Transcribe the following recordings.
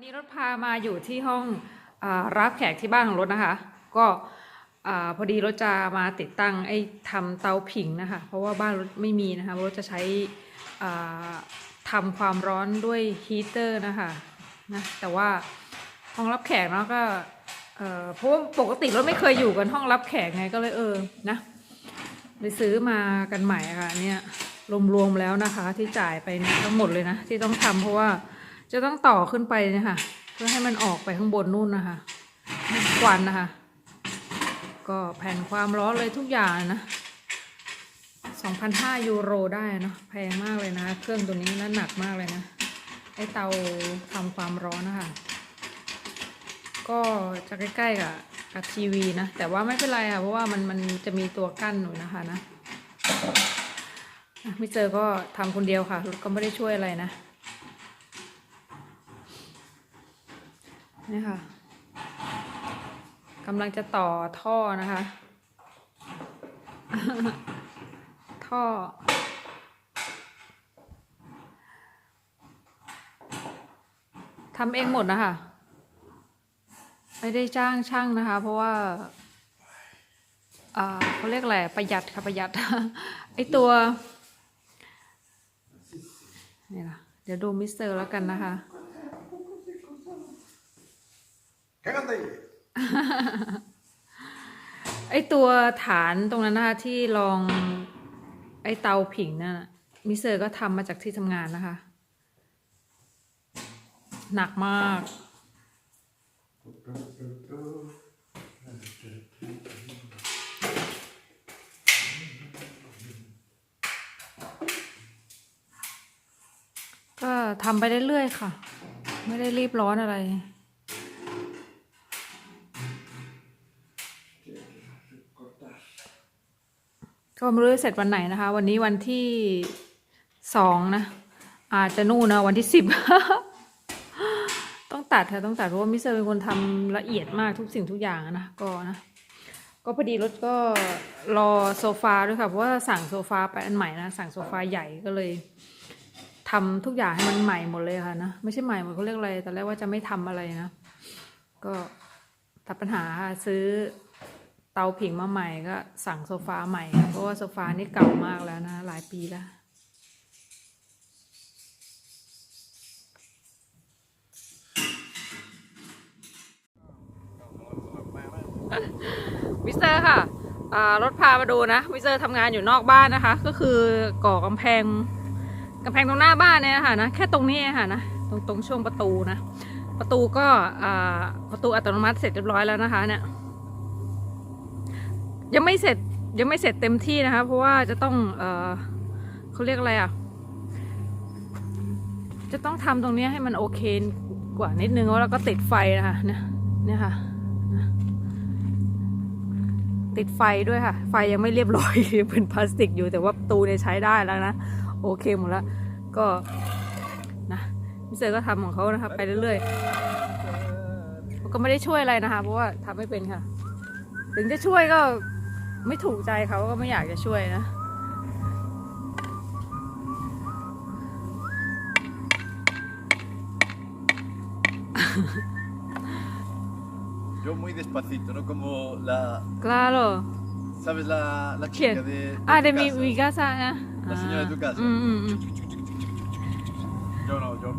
วันนี้รถพามาอยู่ที่ห้องอรับแขกที่บ้านของรถนะคะ ก็พอดีรถจะมาติดตั้งไอ้ทำเตาผิงนะคะ เพราะว่าบ้านรถไม่มีนะคะรถจะใช้ทำความร้อนด้วยฮีเตอร์นะคะนะแต่ว่าห้องรับแขกเนาะก็เพราะว่าปกติรถไม่เคยอยู่กันห้องรับแขกไงก็เลยเออนะเลยซื้อมากันใหม่ะค่ะเนี่ยรวมๆแล้วนะคะที่จ่ายไปทั้งหมดเลยนะที่ต้องทำเพราะว่า จะต้องต่อขึ้นไปนี่ยค่ะเพื่อให้มันออกไปข้างบนนู่นนะคะควันนะคะ ก็แผ่นความร้อนเลยทุกอย่างนะ2,500ยูโรได้เนาะแพงมากเลยนะ เครื่องตัวนี้นะหนักมากเลยนะไอเตาทำความร้อนนะคะก็จะใกล้ๆกับกับทีวีนะ แต่ว่าไม่เป็นไรค่ะเพราะว่ามันมันจะมีตัวกั้นอยู่นะคะนะอะไม่เจอก็ทำคนเดียวค่ะรถก็ไม่ได้ช่วยอะไรนะ นี่ค่ะกำลังจะต่อท่อนะคะ ท่อ ทำเองหมดนะคะ ไม่ได้จ้างช่างนะคะ เพราะว่าเขาเรียกอะไรประหยัดค่ะประหยัด ไอตัวนี่ล่ะ เดี๋ยวดูมิสเตอร์แล้วกันนะคะ Cágate. ไอตัวฐานตรงนั้นนะคะที่รอง ไอเตาผิงนั่นน่ะมิเตอร์ก็ทำมาจากที่ทำงานนะคะ หนักมาก ก็ทำไปเรื่อยๆค่ะ ไม่ได้รีบร้อนอะไร ก็ไม่รู้จะเสร็จวันไหนนะคะ วันนี้วันที่สองนะ อาจจะนู่นนะวันที่สิบต้องตัดค่ะต้องตัดเพราะว่ามิสเตอร์เป็นคนทำละเอียดมากทุกสิ่งทุกอย่างนะก็นะก็พอดีรถก็รอโซฟาด้วยค่ะเพราะว่าสั่งโซฟาไปอันใหม่นะสั่งโซฟาใหญ่ก็เลยทำทุกอย่างให้มันใหม่หมดเลยค่ะนะไม่ใช่ใหม่หมดเขาเรียกอะไรแต่แรกว่าจะไม่ทำอะไรนะ ก็ตัดปัญหาซื้อ เตาผิงมาใหม่ก็สั่งโซฟาใหม่ค่ะเพราะว่าโซฟานี่เก่ามากแล้วนะ หลายปีแล้ว มิสเตอร์ค่ะรถพามาดูนะ มิสเตอร์ทำงานอยู่นอกบ้านนะคะ ก็คือก่อกำแพงกำแพงตรงหน้าบ้านเนี่ยค่ะนะแค่ตรงนี้ค่ะนะตรงตรงช่วงประตูนะ ประตูก็ประตูอัตโนมัติเสร็จเรียบร้อยแล้วนะคะเนี่ย ยังไม่เสร็จยังไม่เสร็จเต็มที่นะคะ เพราะว่าจะต้องเออเขาเรียกอะไรอะ จะต้องทำตรงเนี้ยให้มันโอเคกว่านิดนึงแล้วก็ติดไฟนะคะเนี่ยเนี่ยค่ะ ติดไฟด้วยค่ะ ไฟยังไม่เรียบร้อยเป็นพลาสติกอยู่แต่ว่าตูเนี่ยใช้ได้แล้วนะโอเคหมดแล้วก็นะมิสเตอร์ก็ทำของเขานะคะไปเรื่อยๆก็ไม่ได้ช่วยอะไรนะคะ เพราะว่าทำไม่เป็นค่ะ ถึงจะช่วยก็ ไม่ถูกใจเขาก็ไม่อยากจะช่วยนะ Yo muy despacito, no como la. claro ¿Sabes la, la ¿Quién? chica de, de ah tu de mi casa? mi casa นะ La señora de tu casa. อืมอืมอืม Yo no, yo.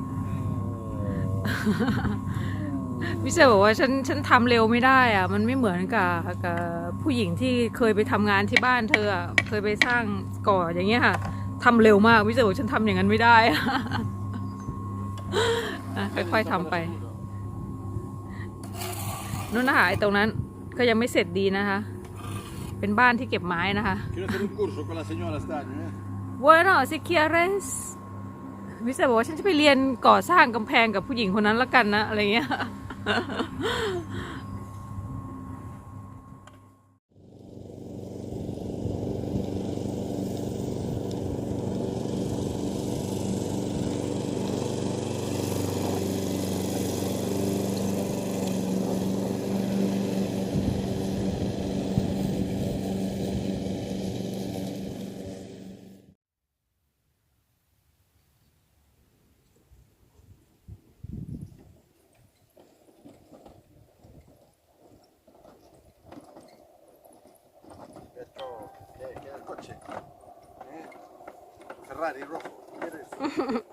พี่เซลบอกว่าฉันฉันทำเร็วไม่ได้อะมันไม่เหมือนกับกับ ผู้หญิงที่เคยไปทำงานที่บ้านเธออะเคยไปสร้างก่ออย่างเงี้ยค่ะทำเร็วมากพี่เซลบอกฉันทำอย่างนั้นไม่ได้อะอะค่อยๆทำไปนู่นนะคะไอ้ตรงนั้นก็ยังไม่เสร็จดีนะคะ เป็นบ้านที่เก็บไม้นะคะ Quiero hacer un curso con la señora este año, ¿eh? Bueno si quieres มิสเตอร์บอกว่าฉันจะไปเรียนก่อสร้างกำแพงกับผู้หญิงคนนั้นละกันนะ อะไรเงี้ย Eh, Ferrari rojo.